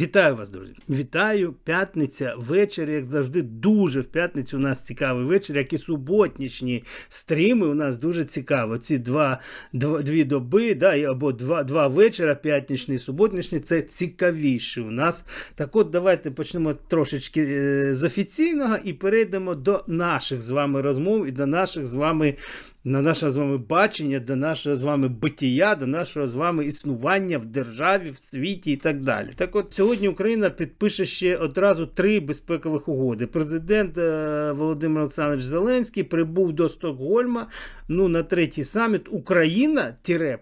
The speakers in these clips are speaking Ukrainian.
Вітаю вас, друзі! Вітаю! П'ятниця, вечір, як завжди, дуже в п'ятницю у нас цікавий вечір, як і суботнішні стріми. У нас дуже цікаво. Ці два, два дві доби, да, або два, два вечора, п'ятнічний і суботнішній, це цікавіше у нас. Так от, давайте почнемо трошечки е, з офіційного і перейдемо до наших з вами розмов і до наших з вами. На наше з вами бачення, до нашого з вами биття, до нашого з вами існування в державі, в світі і так далі. Так от сьогодні Україна підпише ще одразу три безпекових угоди. Президент е, Володимир Олександрович Зеленський прибув до Стокгольма ну, на третій саміт Україна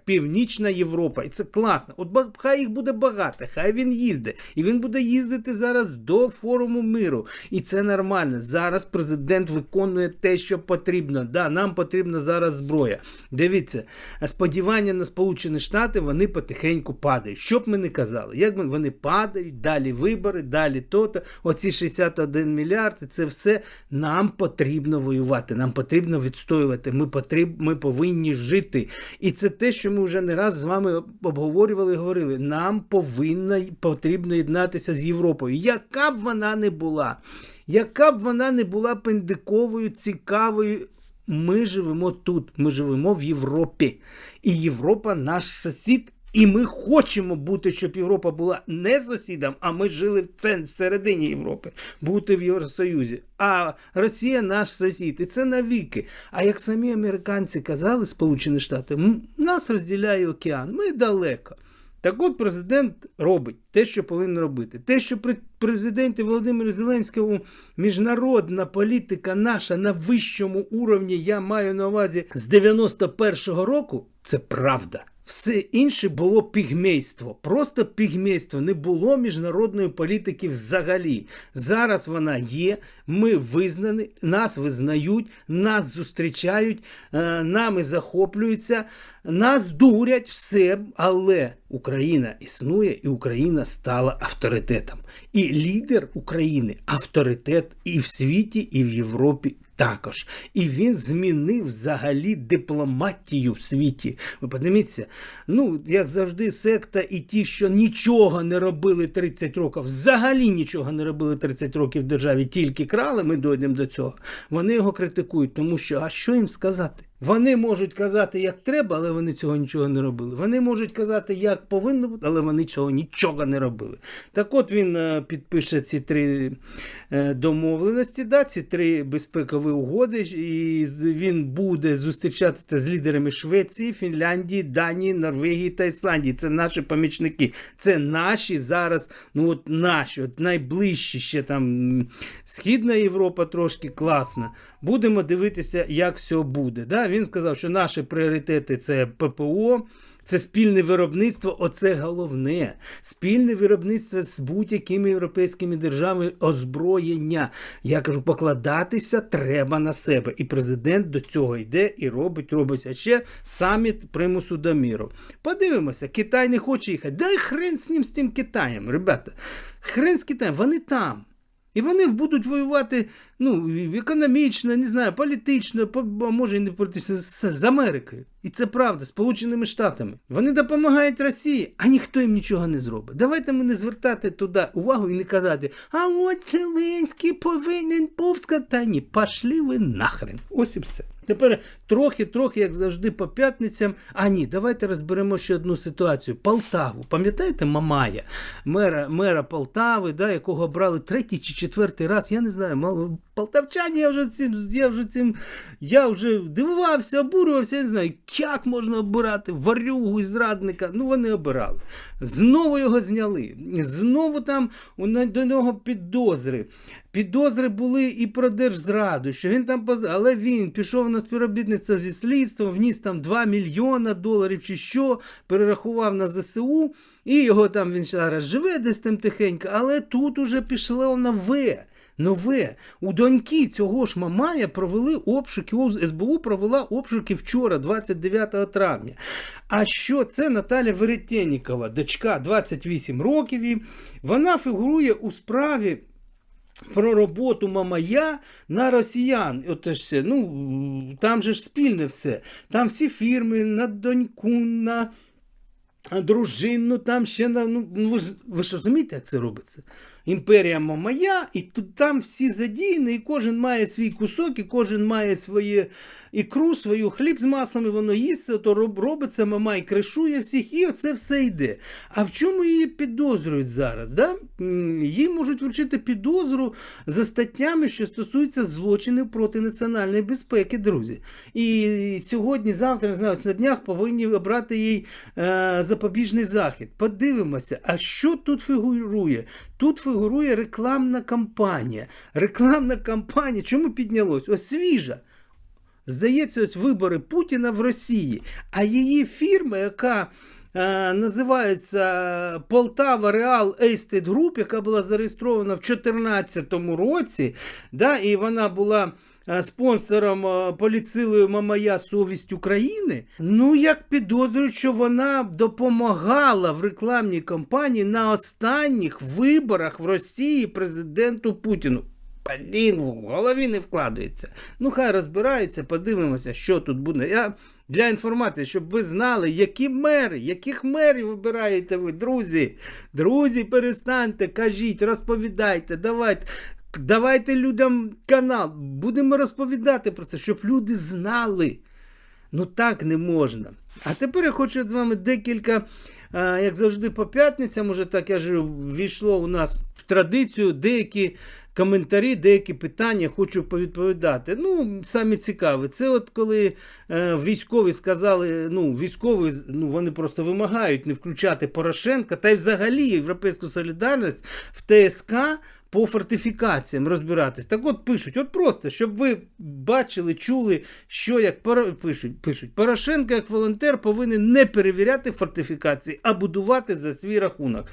Північна Європа. І це класно. От хай їх буде багато, хай він їздить. І він буде їздити зараз до форуму миру. І це нормально. Зараз президент виконує те, що потрібно. Да, нам потрібна зараз зброя. Дивіться, сподівання на Сполучені Штати вони потихеньку падають. Що б ми не казали, як ми вони падають, далі вибори, далі то-то. Оці 61 мільярд, це все нам потрібно воювати. Нам потрібно відстоювати. Ми потріб, ми повинні жити. І це те, що ми вже не раз з вами обговорювали і говорили. Нам повинна потрібно єднатися з Європою, яка б вона не була. Яка б вона не була пендиковою, цікавою, ми живемо тут, ми живемо в Європі. І Європа наш сусід. І ми хочемо бути, щоб Європа була не сусідом, а ми жили в цен, всередині Європи, бути в Євросоюзі. А Росія наш сусід. І це навіки. А як самі американці казали, Сполучені Штати, нас розділяє океан, ми далеко. Так от президент робить те, що повинен робити. Те, що при президенті Володимиру Зеленському міжнародна політика наша на вищому уровні, я маю на увазі з 91-го року, це правда. Все інше було пігмейство, просто пігмейство. Не було міжнародної політики взагалі. Зараз вона є. Ми визнані, нас визнають, нас зустрічають, е, нами захоплюються, нас дурять все. Але Україна існує, і Україна стала авторитетом. І лідер України авторитет і в світі, і в Європі також. І він змінив взагалі дипломатію в світі. Ви подивіться, ну, як завжди, секта і ті, що нічого не робили 30 років, взагалі нічого не робили 30 років в державі, тільки крали, ми дійдемо до цього. Вони його критикують, тому що а що їм сказати? Вони можуть казати, як треба, але вони цього нічого не робили. Вони можуть казати, як повинно бути, але вони цього нічого не робили. Так от він е, підпише ці три е, домовленості, да, ці три безпекові угоди, і він буде зустрічатися з лідерами Швеції, Фінляндії, Данії, Норвегії та Ісландії. Це наші помічники. Це наші зараз, ну от наші, от найближчі ще там Східна Європа трошки класна. Будемо дивитися, як все буде. Да? Він сказав, що наші пріоритети це ППО. Це спільне виробництво, оце головне. Спільне виробництво з будь-якими європейськими державами озброєння. Я кажу, покладатися треба на себе. І президент до цього йде і робить, робиться ще саміт примусу до міру. Подивимося, Китай не хоче їхати. Дай хрен з ним з тим Китаєм, ребята. Хрен з Китаєм, вони там. І вони будуть воювати ну, економічно, не знаю, політично, по- а може і не політично, з, з Америкою. І це правда, Сполученими Штатами. Вони допомагають Росії, а ніхто їм нічого не зробить. Давайте ми не звертати туди увагу і не казати, а от Зеленський повинен був сказати. Ні, пошли ви нахрен. Ось і все. Тепер трохи-трохи, як завжди, по п'ятницям. А ні, давайте розберемо ще одну ситуацію. Полтаву. Пам'ятаєте Мамая, мера, мера Полтави, да, якого брали третій чи четвертий раз, я не знаю, мало. Полтавчані, я вже цим, я вже цим, я вже дивувався, обурювався, я не знаю, як можна обирати варюгу і зрадника. Ну, вони обирали. Знову його зняли. Знову там до нього підозри. Підозри були і про держзраду, що він там поз- але він пішов на співробітництво зі слідством, вніс там 2 мільйона доларів чи що, перерахував на ЗСУ, і його там він зараз живе десь там тихенько, але тут уже пішло нове. Нове. У доньки цього ж Мамая провели обшуки, СБУ провела обшуки вчора, 29 травня. А що це Наталя Веретєнікова, дочка 28 років, вона фігурує у справі про роботу Мамая на росіян. От ж. Ну, там же ж спільне все. Там всі фірми на доньку, на дружину там ще на. Ну, ну ви ж ви ж розумієте, як це робиться? Імперія моя, і тут там всі задіяні, і кожен має свій кусок, і кожен має своє ікру, свою хліб з маслом, і воно їсться, то роб- робиться, мамай кришує всіх, і оце все йде. А в чому її підозрюють зараз? Да? Їй можуть вручити підозру за статтями, що стосуються злочинів проти національної безпеки, друзі. І сьогодні, завтра, не знаю, на днях повинні обрати їй е, запобіжний захід. Подивимося, а що тут фігурує? Тут фігурує рекламна кампанія. Рекламна кампанія. Чому піднялось? Ось свіжа. Здається, ось вибори Путіна в Росії, а її фірма, яка е, називається Полтава Реал Estate Group, яка була зареєстрована в 2014 році, да, і вона була е, спонсором е, поліцилою Мамая Совість України. Ну, як підозрюють, що вона допомагала в рекламній кампанії на останніх виборах в Росії президенту Путіну. Блін, в голові не вкладається. Ну, хай розбираються, подивимося, що тут буде. Я для інформації, щоб ви знали, які мери, яких мерів вибираєте ви, друзі. Друзі, перестаньте, кажіть, розповідайте, давайте. Давайте людям канал, будемо розповідати про це, щоб люди знали. Ну так не можна. А тепер я хочу з вами декілька, як завжди, по п'ятницям, уже так я ж ввійшло у нас в традицію деякі коментарі, деякі питання хочу повідповідати. Ну, саме цікаве, Це от коли е, військові сказали, ну, військові ну, вони просто вимагають не включати Порошенка та й взагалі Європейську солідарність в ТСК. По фортифікаціям розбиратись. Так от пишуть, от просто, щоб ви бачили, чули, що як пишуть, пишуть. Порошенко як волонтер повинен не перевіряти фортифікації, а будувати за свій рахунок.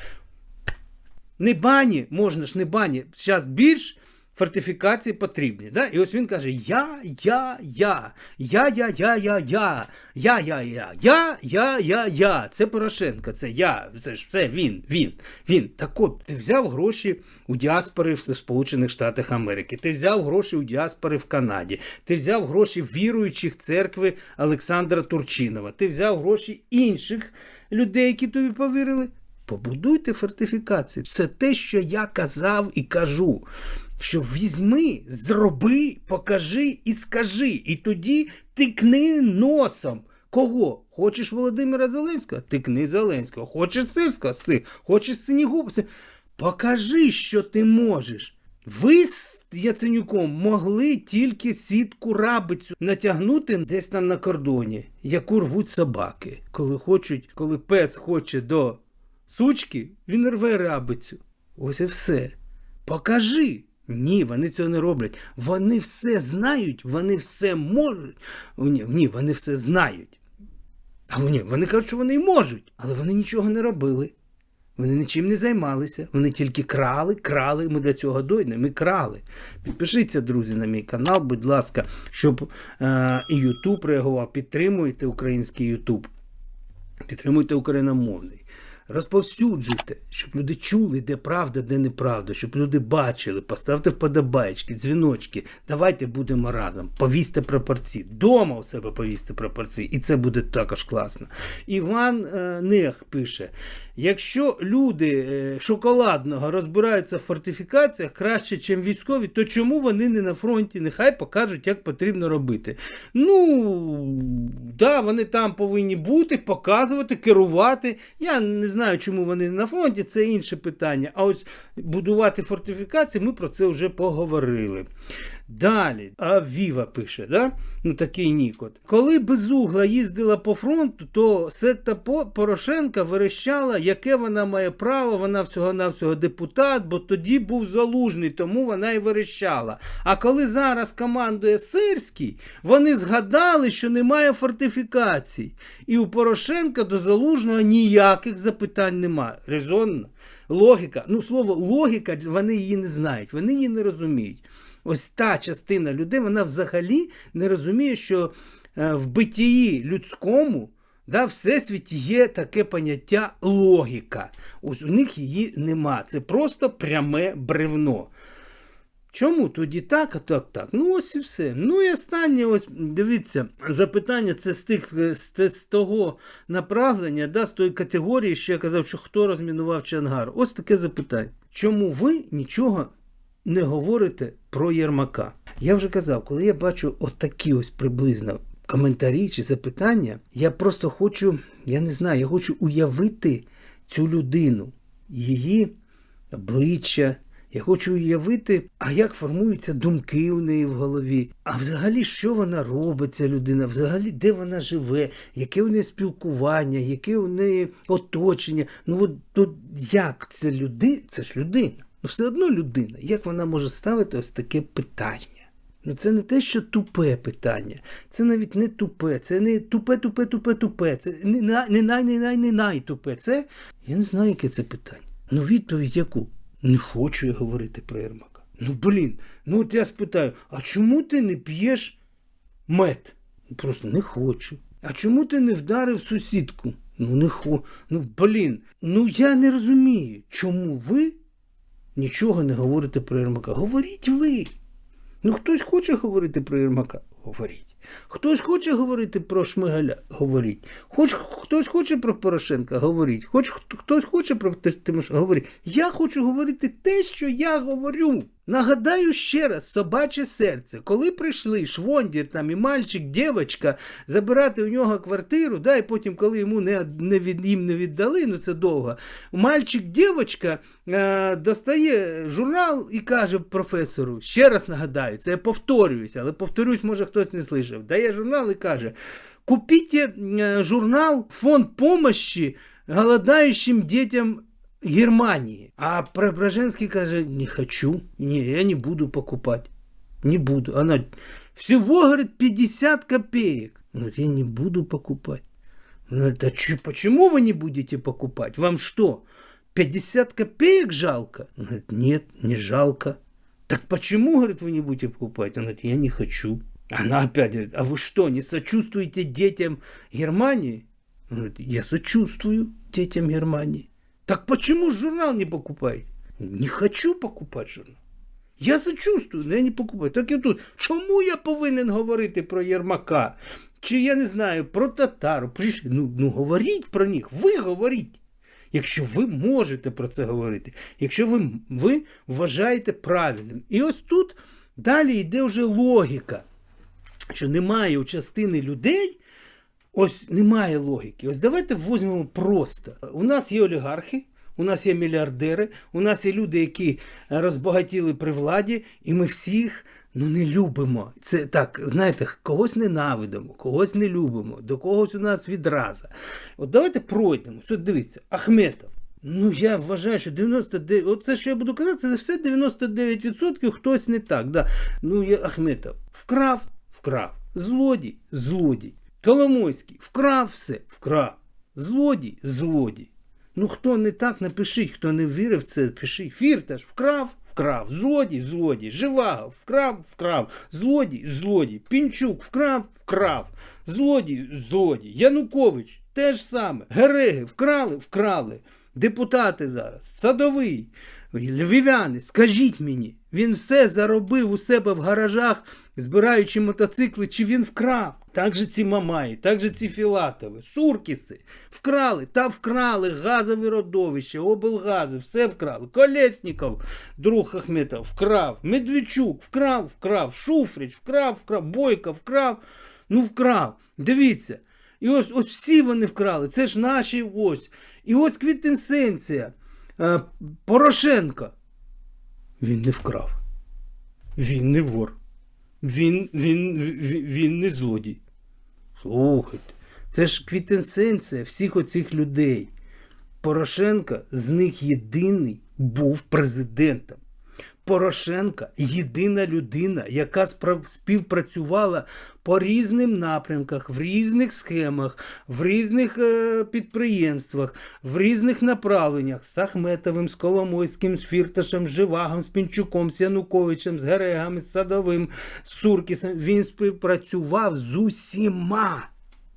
Не бані, можна ж не бані. Зараз більш фортифікації потрібні. Да? І ось він каже: Я, я, я, я, я, я, я, я, я, я, я, я, я, я, я. Це Порошенко, це я, це ж це він, він, він. Так от, ти взяв гроші у діаспори в Сполучених Штатах Америки, ти взяв гроші у діаспори в Канаді, ти взяв гроші віруючих церкви Олександра Турчинова, ти взяв гроші інших людей, які тобі повірили. Побудуйте фортифікації. Це те, що я казав і кажу. Що візьми, зроби, покажи і скажи. І тоді тикни носом. Кого? Хочеш Володимира Зеленського? Тикни Зеленського. Хочеш Сирського? Си. Хочеш Синігуб? Покажи, що ти можеш. Ви з Яценюком могли тільки сітку рабицю натягнути десь там на кордоні, яку рвуть собаки. Коли хочуть, коли пес хоче до сучки, він рве рабицю. Ось і все. Покажи. Ні, вони цього не роблять. Вони все знають, вони все можуть. Ні, вони все знають. А ні, вони кажуть, що вони й можуть, але вони нічого не робили. Вони нічим не займалися. Вони тільки крали, крали. Ми до цього дойдемо. Ми крали. Підпишіться, друзі, на мій канал, будь ласка, щоб е, і Ютуб реагував. Підтримуйте український Ютуб. Підтримуйте україномовний. Розповсюджуйте, щоб люди чули, де правда, де неправда, щоб люди бачили, поставте вподобайки, дзвіночки. Давайте будемо разом. Повісьте прапорці. Дома у себе повісьте прапорці. І це буде також класно. Іван е, Нех пише: якщо люди е, шоколадного розбираються в фортифікаціях краще, ніж військові, то чому вони не на фронті? Нехай покажуть, як потрібно робити. Ну, да, вони там повинні бути, показувати, керувати. Я не знаю, чому вони на фронті, це інше питання. А ось будувати фортифікації, ми про це вже поговорили. Далі, а Віва пише, да? ну такий нікот. Коли безугла їздила по фронту, то секта Порошенка верещала, яке вона має право, вона всього-навсього депутат, бо тоді був залужний, тому вона і верещала. А коли зараз командує Сирський, вони згадали, що немає фортифікацій. І у Порошенка до залужного ніяких запитань немає. Резонно. Логіка, ну слово логіка, вони її не знають, вони її не розуміють. Ось та частина людей, вона взагалі не розуміє, що е, в битії людському да, всесвіті є таке поняття логіка. Ось у них її нема. Це просто пряме бревно. Чому тоді так, а так, так? Ну ось і все. Ну і останнє, ось дивіться, запитання це з тих е, з, з того направлення, да, з тої категорії, що я казав, що хто розмінував Чангар. Ось таке запитання. Чому ви нічого не говорите про Єрмака? Я вже казав, коли я бачу отакі ось приблизно коментарі чи запитання, я просто хочу, я не знаю, я хочу уявити цю людину, її обличчя. Я хочу уявити, а як формуються думки у неї в голові. А взагалі, що вона робить, ця людина, взагалі, де вона живе, яке у неї спілкування, яке у неї оточення. Ну от, от як це людина? Це ж людина. Ну все одно людина. Як вона може ставити ось таке питання? Ну це не те, що тупе питання. Це навіть не тупе, це не тупе, тупе, тупе, тупе. Це не най, не най, не най, тупе. Це я не знаю, яке це питання. Ну відповідь яку? Не хочу я говорити про Єрмака. Ну блін, ну от я спитаю, а чому ти не п'єш мед? Просто не хочу. А чому ти не вдарив сусідку? Ну не хочу. Ну блін, ну я не розумію, чому ви нічого не говорите про Єрмака. Говоріть ви. Ну хтось хоче говорити про Єрмака? Говоріть. Хтось хоче говорити про Шмигаля? Говоріть. Хоч хтось хоче про Порошенка? Говоріть. Хоч хтось хоче про Тимошенка? Говоріть. Я хочу говорити те, що я говорю. Нагадаю ще раз, собаче серце. Коли прийшли Швондір там і мальчик, дівчинка, забирати у нього квартиру, да, і потім, коли йому не, не від, їм не віддали, ну це довго. Мальчик, дівчинка е, достає журнал і каже професору: ще раз нагадаю, це я повторююся, але повторюсь, може хтось не слышав. Дає журнал і каже: Купіть е, журнал Фонд помощи голодающим детям Германии. А Преображенский каже, не хочу, не, я не буду покупать. Не буду. Она всего, говорит, 50 копеек. Говорит, я не буду покупать. Он говорит, а почему вы не будете покупать? Вам что, 50 копеек жалко? Он говорит, нет, не жалко. Так почему, говорит, вы не будете покупать? Он говорит, я не хочу. Она опять говорит, а вы что, не сочувствуете детям Германии? Он говорит, я сочувствую детям Германии. Так почему журнал не покупаете? Не хочу покупати журнал. Я сочувствую, але я не покупаю. Так і тут. Чому я повинен говорити про Єрмака? Чи я не знаю, про татару? Ну, ну говоріть про них, ви говоріть. Якщо ви можете про це говорити, якщо ви, ви вважаєте правильним. І ось тут далі йде вже логіка, що немає у частини людей Ось немає логіки. Ось давайте візьмемо просто. У нас є олігархи, у нас є мільярдери, у нас є люди, які розбагатіли при владі, і ми всіх ну, не любимо. Це так, знаєте, когось ненавидимо, когось не любимо, до когось у нас відраза. От давайте пройдемо. От дивіться, Ахметов. Ну, я вважаю, що 99, оце, що я буду казати, це все 99% хтось не так. Да. Ну, я Ахметов вкрав, вкрав. Злодій, злодій. Коломойський вкрав все, вкрав. Злодій, злодій. Ну хто не так, напишіть, хто не вірив це, пишіть. Фірташ вкрав, вкрав. Злодій, злодій. Живаго, вкрав, вкрав. Злодій, злодій. Пінчук вкрав, вкрав. Злодій, злодій. Янукович те ж саме. Гереги вкрали, вкрали. Депутати зараз, садовий, львів'яни, скажіть мені, він все заробив у себе в гаражах, збираючи мотоцикли, чи він вкрав? Так же ці Мамаї, так же ці Філатови, Суркіси вкрали та вкрали газові родовища, облгази, все вкрали. Колесніков, друг Ахметов, вкрав, Медведчук вкрав, вкрав, Шуфрич вкрав, вкрав, Бойко вкрав, ну вкрав. Дивіться. І ось, ось всі вони вкрали. Це ж наші ось. І ось квітинсенція. Е, Порошенко. Він не вкрав. Він не вор. Він, він, він, він не злодій. Слухайте, це ж квітенсенція всіх оцих людей. Порошенко з них єдиний був президентом. Порошенка єдина людина, яка співпрацювала по різним напрямках, в різних схемах, в різних е, підприємствах, в різних направленнях з Ахметовим, з Коломойським, з Фірташем, з Живагом, з Пінчуком, з Януковичем, з Герегами, з Садовим, з Суркісом. Він співпрацював з усіма.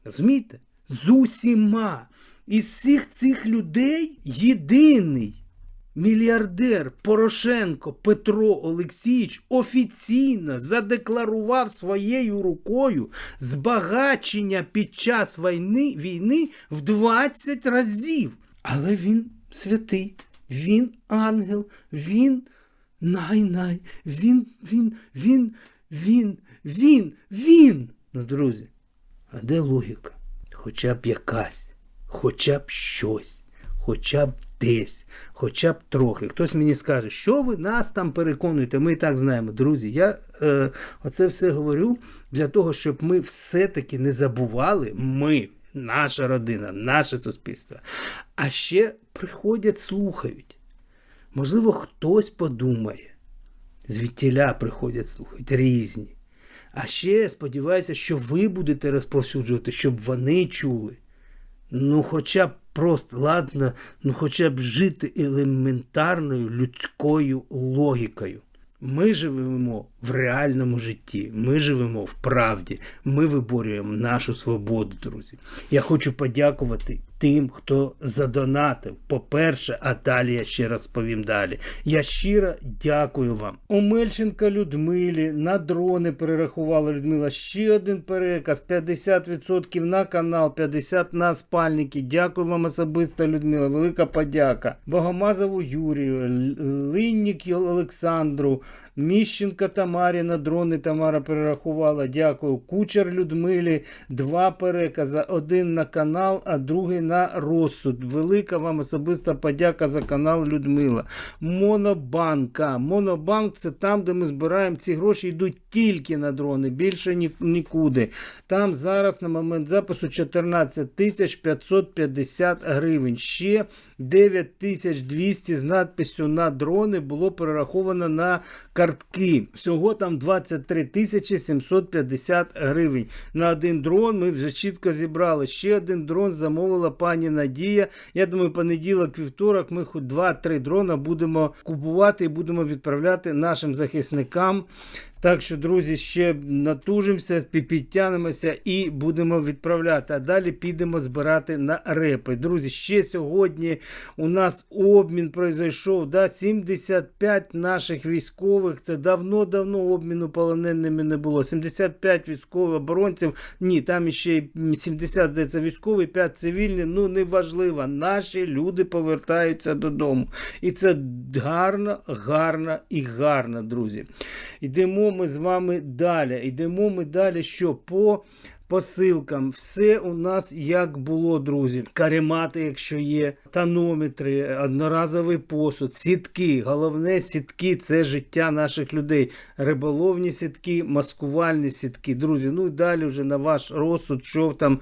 Розумієте? З усіма. Із всіх цих людей єдиний мільярдер Порошенко Петро Олексійович офіційно задекларував своєю рукою збагачення під час війни, війни в 20 разів. Але він святий, він ангел, він най-най, він, він, він, він, він, він. Ну, друзі, а де логіка? Хоча б якась, хоча б щось, хоча б десь, хоча б трохи. Хтось мені скаже, що ви нас там переконуєте, ми і так знаємо. Друзі, я е, оце все говорю для того, щоб ми все-таки не забували, ми, наша родина, наше суспільство. А ще приходять, слухають. Можливо, хтось подумає. Звідтіля приходять слухають різні. А ще сподіваюся, що ви будете розповсюджувати, щоб вони чули. Ну, хоча б просто, ладно, ну хоча б жити елементарною людською логікою. Ми живемо в реальному житті, ми живемо в правді, ми виборюємо нашу свободу, друзі. Я хочу подякувати тим, хто задонатив. По-перше, а далі я ще розповім далі. Я щиро дякую вам. Омельченка Людмилі на дрони перерахувала Людмила. Ще один переказ: 50% на канал, 50% на спальники. Дякую вам особисто, Людмила. Велика подяка. Богомазову Юрію, Линнік Олександру. Міщенка Тамарі на дрони Тамара перерахувала. Дякую. Кучер Людмилі. Два перекази. Один на канал, а другий на розсуд. Велика вам особиста подяка за канал Людмила. Монобанка. Монобанк це там, де ми збираємо ці гроші, йдуть тільки на дрони, більше ні, нікуди. Там зараз на момент запису 14 тисяч 550 гривень. Ще 9200 з надписю на дрони було перераховано на картки. Всього там 23 тисячі 750 гривень. На один дрон ми вже чітко зібрали. Ще один дрон замовила пані Надія. Я думаю, понеділок, вівторок ми хоч 2-3 дрона будемо купувати і будемо відправляти нашим захисникам. Так що, друзі, ще натужимося, підтягнемося і будемо відправляти. А далі підемо збирати на репи. Друзі, ще сьогодні у нас обмін пройшов. Да, 75 наших військових. Це давно-давно обміну полоненими не було. 75 військових оборонців. Ні, там ще 70, здається, військові, 5 цивільні. Ну, неважливо. Наші люди повертаються додому. І це гарно, гарно і гарно, друзі. Йдемо ми з вами далі. Йдемо ми далі, що по посилкам. Все у нас як було, друзі. Каремати, якщо є, тонометри, одноразовий посуд, сітки. Головне сітки це життя наших людей. Риболовні сітки, маскувальні сітки. Друзі, ну і далі вже на ваш розсуд, що там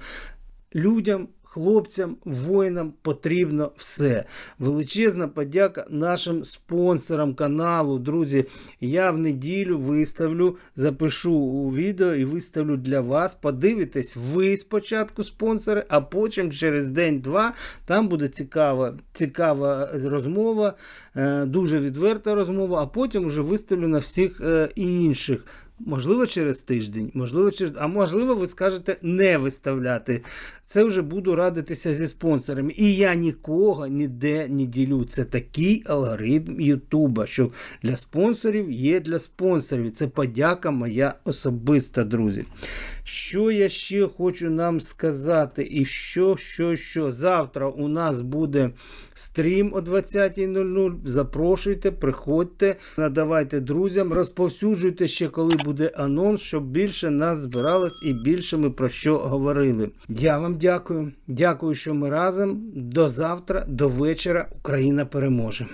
людям. Хлопцям, воїнам потрібно все. Величезна подяка нашим спонсорам каналу. Друзі, я в неділю виставлю, запишу у відео і виставлю для вас. Подивитесь, ви спочатку спонсори, а потім через день-два там буде цікава, цікава розмова, е, дуже відверта розмова, а потім вже виставлю на всіх е, інших. Можливо, через тиждень, можливо, через а можливо, ви скажете не виставляти. Це вже буду радитися зі спонсорами. І я нікого ніде не ділю. Це такий алгоритм Ютуба, що для спонсорів є для спонсорів. Це подяка моя особиста, друзі. Що я ще хочу нам сказати? І що, що, що? Завтра у нас буде стрім о 20.00. Запрошуйте, приходьте, надавайте друзям, розповсюджуйте ще, коли буде анонс, щоб більше нас збиралось і більше ми про що говорили. Я дякую. Дякую, що ми разом. До завтра, до вечора. Україна переможе.